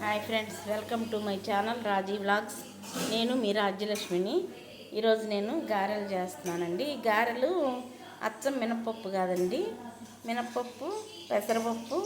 Hi friends welcome to my channel Raji vlogs నేను మీ రాజ్యలక్ష్మిని. ఈరోజు నేను గారెలు చేస్తున్నానండి. ఈ గారెలు అచ్చం మినపప్పు కాదండి. మినపప్పు పెసరపప్పు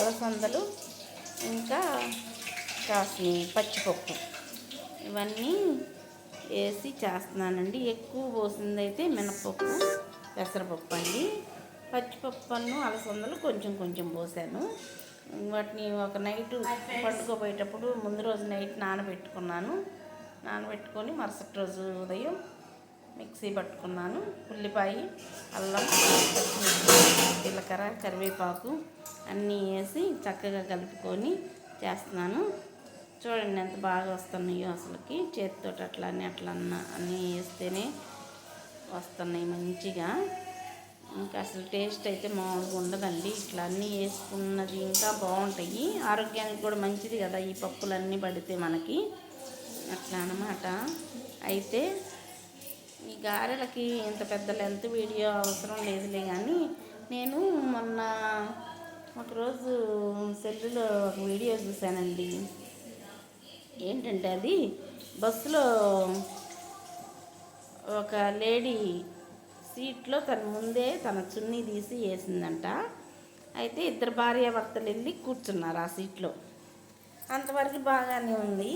అలసందలు ఇంకా కాసిన పచ్చిపప్పు. ఇవన్నీ వేసి చేస్తున్నానండి. ఎక్కువ పోసిందైతే మినపప్పు పెసరపప్పు అండి. పచ్చిపప్పును అలసందలు కొంచెం కొంచెం పోసాను. వాటిని ఒక నైట్ పట్టుకోపోయేటప్పుడు ముందు రోజు నైట్ నానబెట్టుకున్నాను. నానబెట్టుకొని మరుసటి రోజు ఉదయం మిక్సీ పట్టుకున్నాను. ఉల్లిపాయ అల్లం జీలకర్ర కరివేపాకు అన్నీ వేసి చక్కగా కలుపుకొని చేస్తున్నాను. చూడండి ఎంత బాగా వస్తున్నాయో అసలుకి. చేతితో అట్లా అని అట్లా అన్న అన్నీ వేస్తేనే వస్తున్నాయి మంచిగా. ఇంకా అసలు టేస్ట్ అయితే మామూలుగా ఉండదండి. ఇట్లా అన్నీ వేసుకున్నది ఇంకా బాగుంటాయి. ఆరోగ్యానికి కూడా మంచిది కదా ఈ పప్పులన్నీ పడితే మనకి. అట్లా అన్నమాట. అయితే ఈ గారెలకి ఇంత పెద్ద లెంత్ వీడియో అవసరం లేదులే కానీ నేను మొన్న ఒకరోజు సెల్లులో ఒక వీడియో చూశానండి. ఏంటంటే అది బస్సులో ఒక లేడీ సీట్లో తన ముందే తన చున్నీ తీసి వేసిందంట. అయితే ఇద్దరు భార్యాభర్తలు వెళ్ళి కూర్చున్నారు ఆ సీట్లో. అంతవరకు బాగానే ఉంది.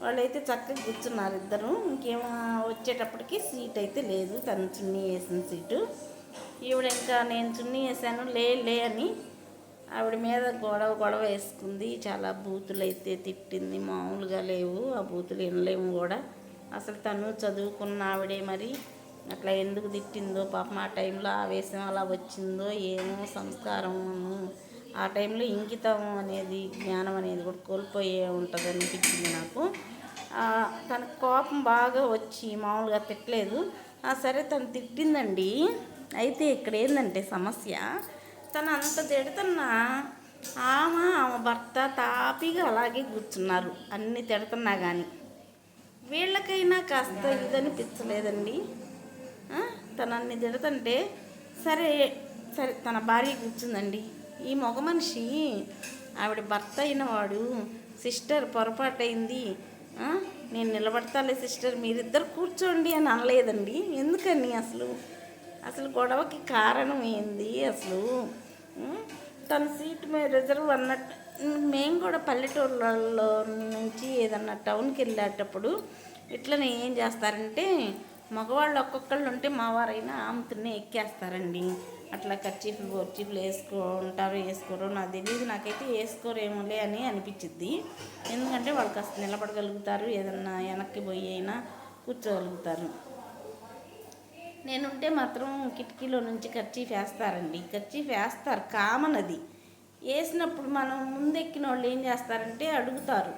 వాళ్ళైతే చక్కగా కూర్చున్నారు ఇద్దరు. ఇంకేమో వచ్చేటప్పటికి సీట్ అయితే లేదు. తన చున్నీ వేసిన సీటు. ఈవిడ ఇంకా నేను చున్నీ వేసాను లే లే అని ఆవిడ మీద గొడవ గొడవ వేసుకుంది. చాలా బూతులు అయితే తిట్టింది. మామూలుగా లేవు. ఆ బూతులు వినలేము కూడా. అసలు తను చదువుకున్న ఆవిడే మరి అట్లా ఎందుకు తిట్టిందో పాపం ఆ టైంలో ఆవేశం అలా వచ్చిందో ఏమో సంస్కారం ఆ టైంలో ఇంకితం అనేది జ్ఞానం అనేది కూడా కోల్పోయే ఉంటుంది అనిపించింది నాకు. తన కోపం బాగా వచ్చి మామూలుగా తిట్టలేదు. సరే తను తిట్టిందండి. అయితే ఇక్కడ ఏంటంటే సమస్య తను అంత తిడుతున్నా ఆమె ఆమె భర్త తాపిగా అలాగే కూర్చున్నారు. అన్ని తిడుతున్నా కానీ వీళ్ళకైనా కాస్త ఇదనిపించలేదండి. తనని తిడుతుంటే సరే సరే తన భార్య కూర్చుందండి. ఈ మగ మనిషి ఆవిడ భర్త అయినవాడు సిస్టర్ పొరపాటైంది. నేను నిలబడతాలే సిస్టర్ మీరిద్దరు కూర్చోండి అని అనలేదండి. ఎందుకని అసలు? అసలు గొడవకి కారణం ఏంది అసలు? తన సీట్ మీద రిజర్వ్ అన్నట్టు మేము కూడా పల్లెటూర్లలో నుంచి ఏదన్నా టౌన్కి వెళ్ళేటప్పుడు ఇట్లనే ఏం చేస్తారంటే మగవాళ్ళు ఒక్కొక్కళ్ళు ఉంటే మావారైనా ఆమెతోనే ఎక్కేస్తారండి. అట్లా కర్చీఫ్లు బొర్చీఫ్లు వేసుకుంటారు వేసుకోరు. నాకు తెలియదు నాకైతే వేసుకోరేమోలే అని అనిపించిద్ది. ఎందుకంటే వాళ్ళు కాస్త నిలబడగలుగుతారు ఏదన్నా వెనక్కి పోయి అయినా కూర్చోగలుగుతారు. నేనుంటే మాత్రం కిటికీలో నుంచి కర్చీఫ్ వేస్తారండి. కర్చీఫ్ వేస్తారు కామన్ అది. వేసినప్పుడు మనం ముందెక్కిన వాళ్ళు ఏం చేస్తారంటే అడుగుతారు.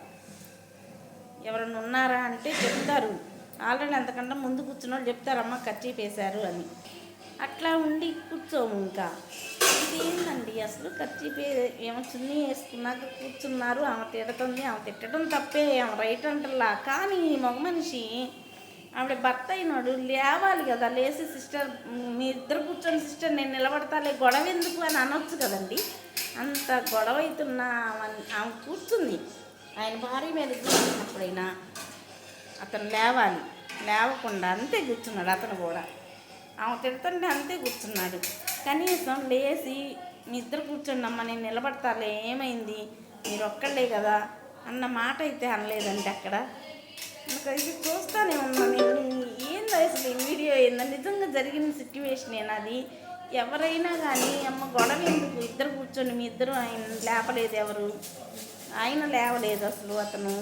ఎవరైనా ఉన్నారా అంటే చెప్తారు. ఆల్రెడీ అంతకంటే ముందు కూర్చున్న వాళ్ళు చెప్తారమ్మా కర్చీఫ్ వేశారు అని. అట్లా ఉండి కూర్చోము ఇంకా. ఇదేందండి అసలు కర్చీఫ్ ఏమో చున్నీ వేసుకున్నాక కూర్చున్నారు. ఆమె తిడుతుంది ఆమె తిట్టడం తప్పే ఆమె రైట్ అంటలా కానీ మగ మనిషి ఆవిడ భర్త అయినాడు లేవాలి కదా. లేచి సిస్టర్ మీ ఇద్దరు కూర్చొని సిస్టర్ నేను నిలబడతాలే గొడవ ఎందుకు అని అనొచ్చు కదండి. అంత గొడవ అవుతున్నా ఆమె కూర్చుంది. ఆయన భార్య మీద కూర్చున్నప్పుడైనా అతను లేవాలి లేవకుండా అంతే కూర్చున్నాడు అతను కూడా. ఆమె తిడుతుంటే అంతే కూర్చున్నాడు. కనీసం లేచి మీ ఇద్దరు కూర్చోండి అమ్మ నేను నిలబడతాలే ఏమైంది? మీరు ఒక్కళ్ళే కదా అన్న మాట అయితే అనలేదండి అక్కడ. నాకు ఇది చూస్తానే ఉన్నాను నేను ఏంది అసలు ఈ వీడియో? ఏందో? నిజంగా జరిగిన సిచ్యువేషన్ అది? ఎవరైనా కానీ అమ్మ గొడవ ఎందుకు? ఇద్దరు కూర్చొని మీ ఇద్దరు ఆయన లేపలేదు ఎవరు? ఆయన లేవలేదు అసలు అతను.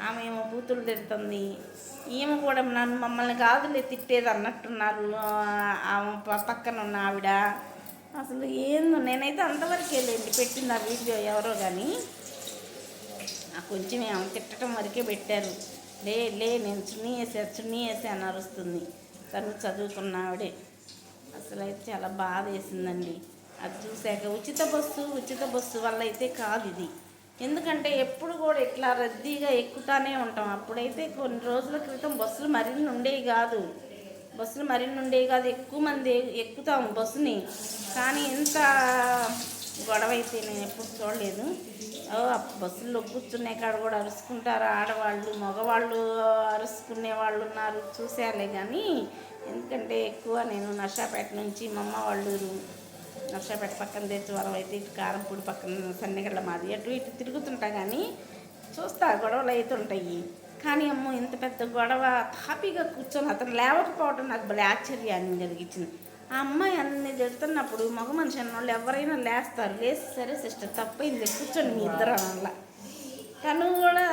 ఆమె ఏమో బూతులు తిడుతుంది. ఈమె కూడా నన్ను మమ్మల్ని కాదులే తిట్టేది అన్నట్టున్నారు. ఆ, ఆమె పక్కన ఉన్న ఆవిడ. అసలు ఏందో నేనైతే అంతవరకు వెళ్ళండి పెట్టింది ఆ వీడియో ఎవరో కానీ ఆ కొంచెం ఆమె తిట్టడం వరకే పెట్టారు. లే లే నేను చున్నీ వేసా చున్నీ వేసా అని అరుస్తుంది. తను చదువుకున్న ఆవిడే. అసలు అయితే చాలా బాధ వేసిందండి అది చూశాక ఉచిత బస్సు ఉచిత బస్సు వల్ల అయితే కాదు ఇది. ఎందుకంటే ఎప్పుడు కూడా ఇట్లా రద్దీగా ఎక్కుతానే ఉంటాం. అప్పుడైతే కొన్ని రోజుల క్రితం బస్సులు మరిన్ని ఉండేవి కాదు. బస్సులు మరిన్ని ఉండేవి కాదు. ఎక్కువ మంది ఎక్కుతాం బస్సుని. కానీ ఇంత గొడవ అయితే నేను ఎప్పుడు చూడలేదు. ఓ, ఆ బస్సుల్లో కూర్చునే కాడ కూడా అరుచుకుంటారు? ఆడవాళ్ళు మగవాళ్ళు అరుచుకునే వాళ్ళు ఉన్నారు. చూసారులే కానీ ఎందుకంటే ఎక్కువ నేను నషాపేట నుంచి మా అమ్మ వాళ్ళు ఊరు నర్సాపేట పక్కన దేశవరం అయితే ఇటు కారంపూడి పక్కన సన్నగడ్డ మాది. అటు ఇటు తిరుగుతుంటా కానీ చూస్తా గొడవలు అవుతుంటాయి కానీ అమ్మో ఇంత పెద్ద గొడవ హ్యాపీగా కూర్చొని అతను లేవకపోవడం నాకు భలే ఆశ్చర్యాన్ని కలిగించింది. ఆ అమ్మాయి అన్ని తిడుతున్నప్పుడు మగ మనిషి అన్నోళ్ళు ఎవరైనా లేస్తారు. లేసి సరే సిస్టర్ తప్పైంది కూర్చొని మీ ఇద్దరు అలా. తను కూడా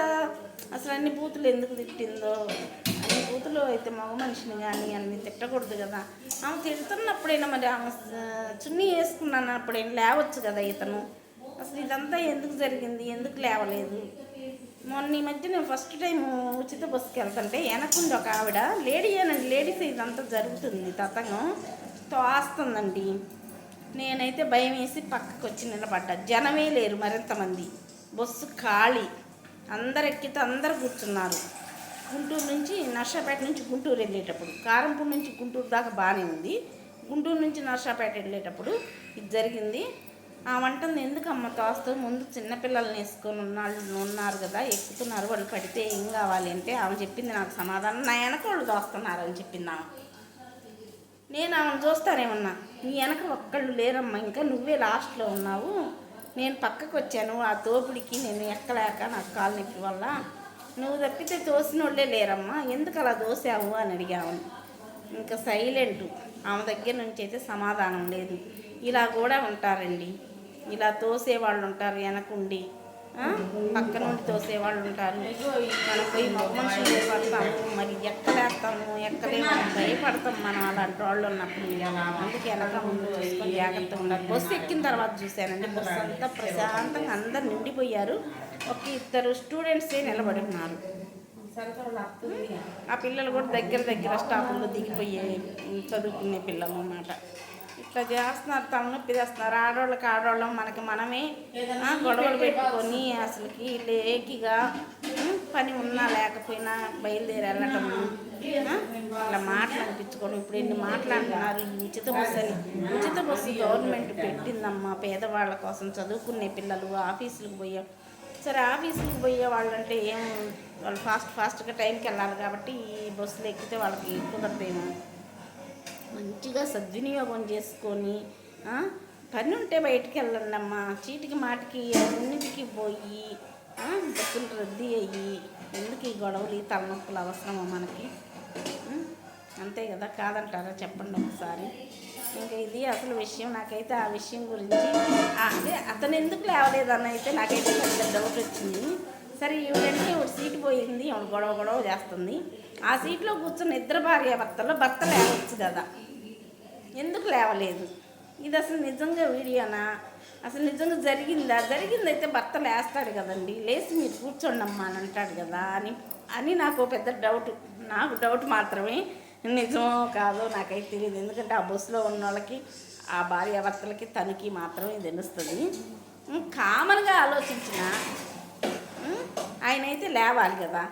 అసలు అన్ని బూతులు ఎందుకు తిట్టిందో అన్ని కూతురు అయితే మగ మనిషిని కానీ అన్ని తిట్టకూడదు కదా. ఆమె తిడుతున్నప్పుడైనా మరి ఆమె చున్నీ వేసుకున్నప్పుడైనా లేవచ్చు కదా ఇతను. అసలు ఇదంతా ఎందుకు జరిగింది? ఎందుకు లేవలేదు? మొన్న ఈ మధ్య నేను ఫస్ట్ టైం ఉచిత బస్సుకి వెళ్తుంటే వెనకుంది ఒక ఆవిడ. లేడీ అనండి లేడీస్ ఇదంతా జరుగుతుంది తతంగం. తోస్తుందండి నేనైతే భయం వేసి పక్కకు వచ్చి నిలబడ్డా. జనమే లేరు మరింతమంది. బస్సు ఖాళీ. అందరు ఎక్కితే అందరు కూర్చున్నారు. గుంటూరు నుంచి నర్సాపేట నుంచి గుంటూరు వెళ్ళేటప్పుడు కారంపూర్ నుంచి గుంటూరు దాకా బాగానే ఉంది. గుంటూరు నుంచి నర్సాపేట వెళ్ళేటప్పుడు ఇది జరిగింది. ఆ వంటను ఎందుకమ్మ తోస్తావు తోస్తూ ముందు చిన్నపిల్లల్ని వేసుకొని ఉన్నాళ్ళు ఉన్నారు కదా ఎక్కుతున్నారు వాళ్ళు పడితే ఏం కావాలి అంటే ఆమె చెప్పింది నాకు సమాధానం. నా వెనక వాళ్ళు దోస్తున్నారు అని చెప్పింది ఆమె. నేను ఆమెను చూస్తానేమన్నా నీ వెనక ఒక్కళ్ళు లేరమ్మా ఇంకా నువ్వే లాస్ట్లో ఉన్నావు. నేను పక్కకు వచ్చాను ఆ తోపుడికి నేను ఎక్కలేక నాకు కాలు నొప్పి వల్ల నువ్వు తప్పితే తోసినోళ్ళే లేరమ్మా. ఎందుకు అలా దోసావు అని అడిగాము ఇంకా సైలెంట్ ఆమె దగ్గర నుంచి అయితే సమాధానం లేదు. ఇలా కూడా ఉంటారండి. ఇలా తోసే వాళ్ళు ఉంటారు వెనకుండి. పక్క నుండి తోసే వాళ్ళు ఉంటారు. మనం పోయి మనుషులు పడతాము మరి ఎక్కలేస్తాము ఎక్కలేము భయపడతాం మనం అలాంటి వాళ్ళు ఉన్నప్పుడు. అందుకే వెనక ముందు చూసుకొని జాగ్రత్తగా ఉండాలి. బస్సు ఎక్కిన తర్వాత చూశానండి. బస్సు అంతా ప్రశాంతంగా అందరు నిండిపోయారు. ఒక ఇద్దరు స్టూడెంట్సే నిలబడి ఉన్నారు. ఆ పిల్లలు కూడా దగ్గర దగ్గర స్టాఫ్లో దిగిపోయే చదువుకునే పిల్లలు అన్నమాట. ఇట్లా చేస్తున్నారు తలనొప్పి చేస్తున్నారు. ఆడవాళ్ళకి ఆడవాళ్ళం మనకి మనమే గొడవలు పెట్టుకొని అసలుకి లేకిగా పని ఉన్నా లేకపోయినా బయలుదేరి వెళ్ళటం ఆ, ఇట్లా మాటలు అనిపించుకోవడం. ఇప్పుడు ఎన్ని మాట్లాడుతున్నారు ఈ ఉచిత బస్సు అని. ఉచిత బస్సు గవర్నమెంట్ పెట్టిందమ్మా పేదవాళ్ళ కోసం చదువుకునే పిల్లలు ఆఫీసులకు పోయే సరే ఆఫీస్కి పోయే వాళ్ళంటే ఏం వాళ్ళు ఫాస్ట్ ఫాస్ట్గా టైంకి వెళ్ళాలి కాబట్టి ఈ బస్సులు ఎక్కితే వాళ్ళకి కుదరదేమో మంచిగా సద్వినియోగం చేసుకొని పని ఉంటే బయటికి వెళ్ళండి అమ్మ. చీటికి మాటికి అన్నిటికి పోయి బస్సులు రద్దీ అయ్యి ఎందుకు ఈ గొడవలు ఈ తలనొప్పులు అవసరమా మనకి? అంతే కదా కాదంటారా? చెప్పండి ఒకసారి. ఇంకా ఇది అసలు విషయం. నాకైతే ఆ విషయం గురించి అదే అతను ఎందుకు లేవలేదని అయితే నాకైతే పెద్ద డౌట్ వచ్చింది. సరే ఈవిడంటే ఒక సీటు పోయింది. ఆవిడ గొడవ గొడవ చేస్తుంది. ఆ సీట్లో కూర్చున్న ఇద్దరు భార్య భర్తలో భర్త లేవచ్చు కదా. ఎందుకు లేవలేదు? ఇది అసలు నిజంగా వీడియోనా? అసలు నిజంగా జరిగిందా? జరిగిందైతే భర్త లేస్తాడు కదండి. లేచి మీరు కూర్చోండి అమ్మా అని అంటాడు కదా అని అని నాకు ఓ పెద్ద డౌట్ నాకు డౌట్ మాత్రమే. నిజమో కాదో నాకైతే తెలియదు ఎందుకంటే ఆ బస్సులో ఉన్న వాళ్ళకి ఆ భార్యాభర్తలకి తనకి మాత్రమే తెలుస్తుంది. కామన్గా ఆలోచించిన ఆయన అయితే లేవాలి కదా.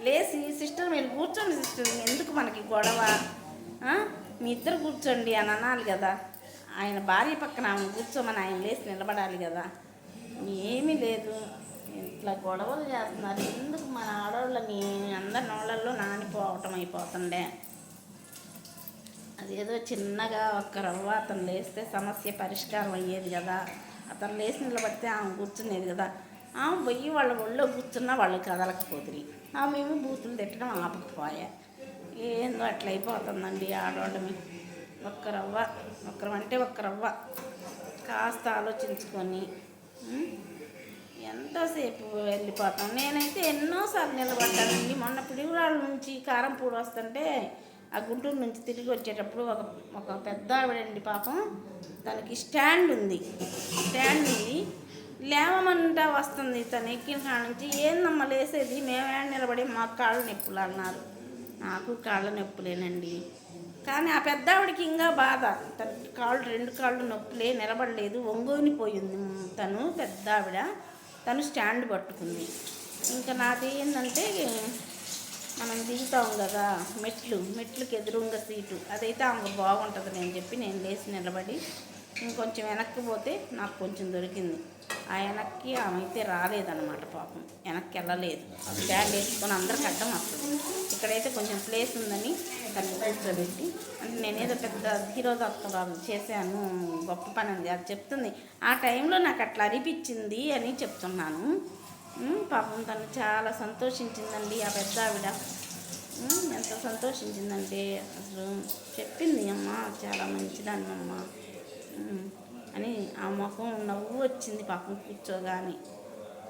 లేచి సిస్టర్ మీరు కూర్చోండి సిస్టర్ ఎందుకు మనకి గొడవ? మీ ఇద్దరు కూర్చోండి అని అనాలి కదా. ఆయన భార్య పక్కన ఆమె కూర్చోమని ఆయన లేచి నిలబడాలి కదా. ఏమీ లేదు. ఇట్లా గొడవలు చేస్తున్నారు. ఎందుకు మన ఆడవాళ్ళని అందరి నోళ్ళల్లో నానిపోవటం అయిపోతుండే అదేదో చిన్నగా ఒక్క రవ్వ అతను లేస్తే సమస్య పరిష్కారం అయ్యేది కదా. అతను లేచి నిలబడితే ఆమె కూర్చునేది కదా. ఆమె పోయి వాళ్ళ ఒళ్ళో కూర్చున్నా వాళ్ళు కదలకపోతుంది ఆమెమో బూతులు తిట్టడం ఆపకపోయా. ఏందో అట్లా అయిపోతుందండి ఆడవాళ్ళమి ఒక్క రవ్వ ఒక్కరం అంటే ఒక్క రవ్వ. కాస్త ఆలోచించుకొని ఎంతోసేపు ఎంతసేపు వెళ్ళిపోతాం? నేనైతే ఎన్నోసార్లు నిలబడ్డానండి. మొన్న పిడుగురాళ్ళ నుంచి కారం పూడి వస్తుంటే ఆ గుంటూరు నుంచి తిరిగి వచ్చేటప్పుడు ఒక ఒక పెద్ద ఆవిడండి పాపం. తనకి స్టాండ్ ఉంది. స్టాండ్ ఉంది. లేవమంటా వస్తుంది తను ఎక్కిన కాడ నుంచి. ఏందమ్మా లేసేది? మేమే నిలబడి మాకు కాళ్ళ నొప్పులు అన్నారు. నాకు కాళ్ళ నొప్పులేనండి. కానీ ఆ పెద్ద ఆవిడకి ఇంకా బాధ. తన కాళ్ళు రెండు కాళ్ళు నొప్పులే నిలబడలేదు. ఒంగోని పోయింది తను పెద్ద ఆవిడ. తను స్టాండ్ పట్టుకుంది. ఇంకా నాది ఏంటంటే మనం దిగుతాం కదా మెట్లు మెట్లకి ఎదురుంగా సీటు. అదైతే ఆమెకు బాగుంటుంది నేను చెప్పి నేను లేచి నిలబడి ఇంకొంచెం వెనక్కి పోతే నాకు కొంచెం దొరికింది. ఆ వెనక్కి ఆమె అయితే రాలేదన్నమాట పాపం. వెనక్కి వెళ్ళలేదు. బ్యాగ్ వేసుకొని అందరికి అడ్డం వస్తుంది. ఇక్కడైతే కొంచెం ప్లేస్ ఉందని దాన్ని కూర్చోబెట్టి అంటే నేనేదో పెద్ద హీరో దక్కరాలు చేశాను గొప్ప పని అంది అది చెప్తుంది ఆ టైంలో నాకు అట్లా అనిపించింది అని చెప్తున్నాను. పాపం తను చాలా సంతోషించిందండి ఆ పెద్ద ఆవిడ. ఎంత సంతోషించిందంటే అసలు చెప్పింది అమ్మ చాలా మంచిదాన్ని అమ్మ అని ఆ ముఖం నవ్వు వచ్చింది పాపం కూర్చోగానే.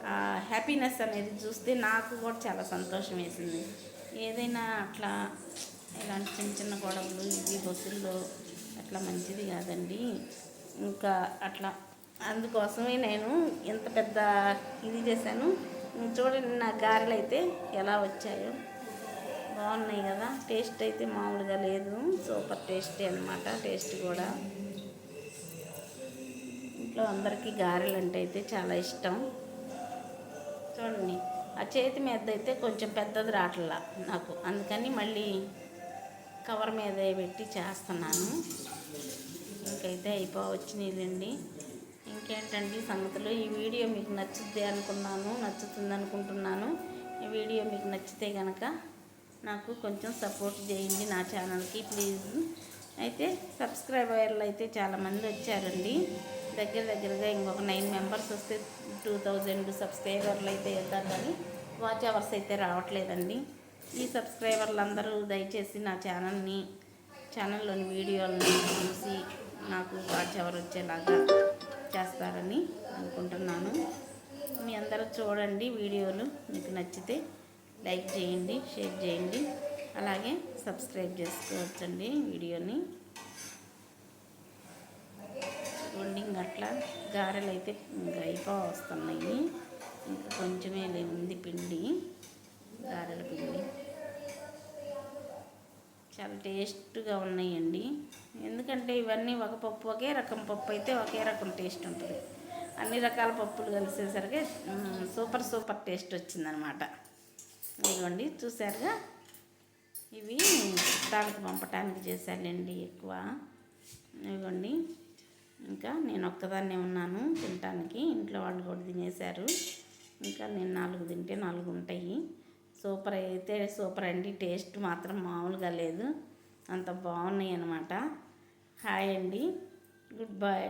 ఆ హ్యాపీనెస్ అనేది చూస్తే నాకు కూడా చాలా సంతోషం వేసింది. ఏదైనా అట్లా ఇలాంటి చిన్న చిన్న గొడవలు ఇవి బస్సుల్లో అట్లా మంచిది కాదండి. ఇంకా అట్లా అందుకోసమే నేను ఎంత పెద్ద ఇది చేశాను. చూడండి నా గారెలు అయితే ఎలా వచ్చాయో. బాగున్నాయి కదా. టేస్ట్ అయితే మామూలుగా లేదు. సూపర్ టేస్టీ అనమాట టేస్ట్ కూడా. ఇంట్లో అందరికీ గారెలు అంటే అయితే చాలా ఇష్టం. చూడండి ఆ చేతి మీద అయితే కొంచెం పెద్దది రావట్లా నాకు. అందుకని మళ్ళీ కవర్ మీద పెట్టి చేస్తున్నాను. ఇంకైతే అయిపోవచ్చినాయిలేండి ఏంటండి సంగతులు? ఈ వీడియో మీకు నచ్చుద్ది అనుకున్నాను నచ్చుతుంది అనుకుంటున్నాను. ఈ వీడియో మీకు నచ్చితే కనుక నాకు కొంచెం సపోర్ట్ చేయండి నా ఛానల్కి ప్లీజ్. అయితే సబ్స్క్రైబర్లు అయితే చాలామంది వచ్చారండి. దగ్గర దగ్గరగా ఇంకొక నైన్ మెంబర్స్ వస్తే టూ థౌజండ్ సబ్స్క్రైబర్లు అయితే వెళ్తారు కానీ వాచ్ అవర్స్ అయితే రావట్లేదండి. ఈ సబ్స్క్రైబర్లు అందరూ దయచేసి నా ఛానల్ని ఛానల్లోని వీడియోలని చూసి నాకు వాచ్ అవర్ వచ్చేలాగా చేస్తారని అనుకుంటున్నాను. మీ అందరూ చూడండి వీడియోలు. మీకు నచ్చితే లైక్ చేయండి షేర్ చేయండి. అలాగే సబ్స్క్రైబ్ చేసుకోవచ్చండి వీడియోని. చూడండి అట్లా గారెలు అయితే గైపా వస్తున్నాయి. ఇంకా కొంచెమే లే- ఉంది పిండి గారెల పిండి. చాలా టేస్ట్గా ఉన్నాయండి. ఎందుకంటే ఇవన్నీ ఒక పప్పు ఒకే రకం పప్పు అయితే ఒకే రకం టేస్ట్ ఉంటుంది. అన్ని రకాల పప్పులు కలిసేసరికి సూపర్ సూపర్ టేస్ట్ వచ్చిందనమాట. ఇదిగోండి చూసారుగా ఇవి చుట్టాలకు పంపటానికి చేశానండి ఎక్కువ. ఇదిగోండి ఇంకా నేను ఒక్కదాన్నే ఉన్నాను తినటానికి. ఇంట్లో వాళ్ళు కూడా తినేశారు. ఇంకా నేను నాలుగు తింటే నాలుగు ఉంటాయి. సూపర్ అయితే సూపర్ అండి. టేస్ట్ మాత్రం మామూలుగా లేదు. అంత బాగున్నాయి అన్నమాట హాయ్ అండి. Good bye